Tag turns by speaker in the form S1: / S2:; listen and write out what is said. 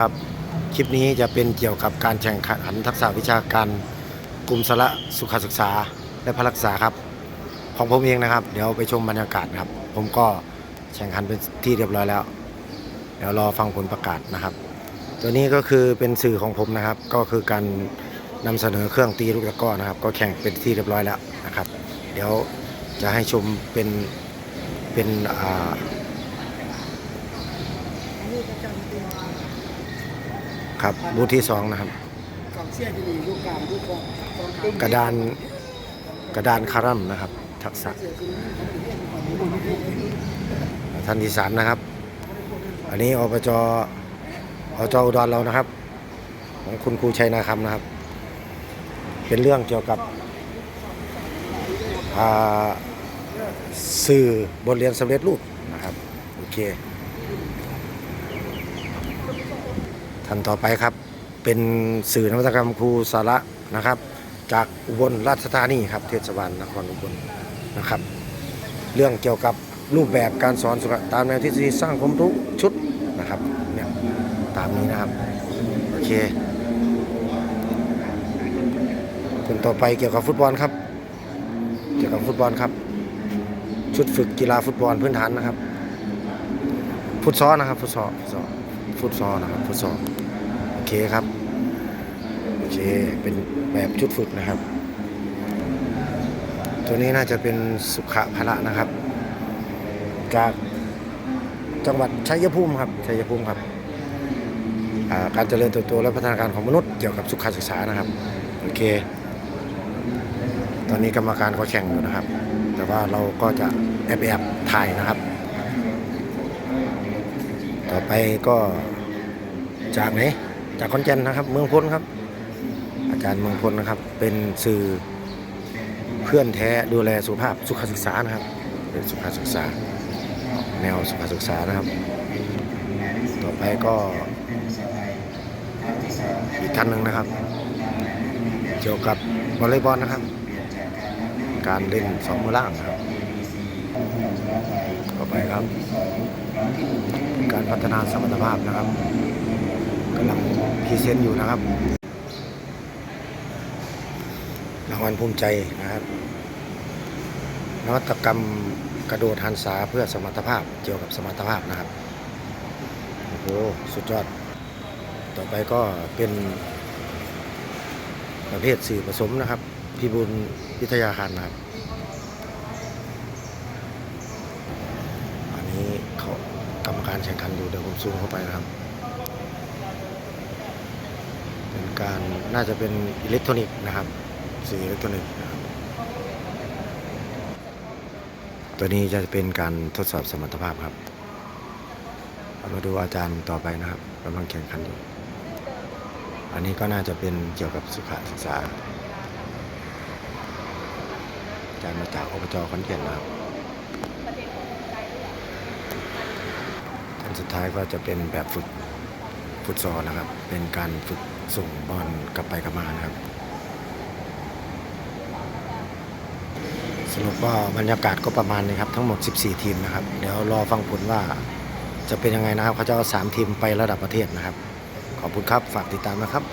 S1: ครับคลิปนี้จะเป็นเกี่ยวกับการแข่งขันทักษะวิชาการกลุ่มสาระสุขศึกษาและพลักษาครับ ของผมเองนะครับ เดี๋ยวไปชมบรรยากาศครับ ผมก็แข่งขันเป็นที่เรียบร้อยแล้ว เดี๋ยวรอฟังผลประกาศนะครับ ตัวนี้ก็คือเป็นสื่อของผมนะครับ ก็คือการนำเสนอเครื่องตีลูกตะก้อนะครับ ก็แข่งเป็นที่เรียบร้อยแล้วนะครับ เดี๋ยวจะให้ชมเป็นเป็นอ่า ครับบูธที่สองนะครับ
S2: กองเชียร์ที่ดีลูกกลางลูกบอลกองกลาง
S1: กระดานกระดานคารัมนะครับ ทักษะ
S2: เสียชีวิตของประเทศของประเทศ
S1: ท่านที่สามนะครับ อันนี้อบจอบจอุดรเรานะครับ ของคุณครูชัยนาคำนะครับ เป็นเรื่องเกี่ยวกับสื่อบทเรียนสำเร็จรูปนะครับ โอเค ท่านต่อไปครับ เป็นสื่อนวัตกรรมครูสาระนะครับ จากอุบลราชธานีครับเทศบาลนครอุบลนะครับ เรื่องเกี่ยวกับรูปแบบการสอนสุขตามแนวทฤษฎีสร้างความรู้ชุดนะครับเนี่ยตามนี้นะครับโอเคคนต่อไปเกี่ยวกับฟุตบอลครับ เกี่ยวกับฟุตบอลครับ ชุดฝึกกีฬาฟุตบอลพื้นฐานนะครับ ฟุตซอลนะครับ ฟุตซอล ฟุตซอลนะครับฟุตซอลโอเคครับโอเคเป็นแบบชุดฝึกนะครับ ตัวนี้น่าจะเป็นสุขภละนะครับ จากจังหวัดชัยภูมิครับชัยภูมิครับาการเจริญเติบโตและพัฒนาการของมนุษย์เกี่ยวกับสุขศึกษานะครับโอเค ตอนนี้กรรมการก็แข่งอยู่นะครับ แต่ว่าเราก็จะแอบแอบๆถ่ายนะครับ ต่อไปก็จากไหน จากขอนแก่นนะครับ เมืองพ้นครับ อาจารย์เมืองพ้นนะครับ เป็นสื่อเพื่อนแท้ดูแลสุขภาพสุขศึกษานะครับ เป็นสุขศึกษา แนวสุขศึกษานะครับ ต่อไปก็อีกท่านหนึ่งนะครับ เกี่ยวกับวอลเลย์บอลนะครับ การเล่นสองมือล่างนะครับ ต่อไปครับ การพัฒนาสมรรถภาพนะครับกำลังพรีเซนต์อยู่นะครับ รางวัลภูมิใจนะครับ นวัตกรรมกระโดดหันษาเพื่อสมรรถภาพเกี่ยวกับสมรรถภาพนะครับโอ้โหสุดยอด ต่อไปก็เป็นประเภทสื่อผสมนะครับพีบุญวิทยาคารนะครับ อันนี้เขาก รรมการแข่งขันอยู่เดี๋ยวผมซูมเข้าไปนะครับ เป็นการน่าจะเป็นอิเล็กทรอนิกส์นะครับสื่ออิเล็กทรอนิกส์นะครับตัวนี้จะเป็นการทดสอบสมรรถภาพครับเรามาดูอาจารย์ต่อไปนะครับกำลังแข่งขันอยู่ อันนี้ก็น่าจะเป็นเกี่ยวกับสุขศึกษา อาจารย์มาจากอบจขอนแก่นนะครับ อันสุดท้ายก็จะเป็นแบบฝึกฟุตซอลนะครับ เป็นการฝึกส่งบอลกลับไปกลับมานะครับ สรุปว่าบรรยากาศก็ประมาณนี้ครับทั้งหมด 14 ทีมนะครับ เดี๋ยวรอฟังผลว่าจะเป็นยังไงนะครับเขาจะเอา3ทีมไประดับประเทศนะครับ ขอบคุณครับฝากติดตามนะครับ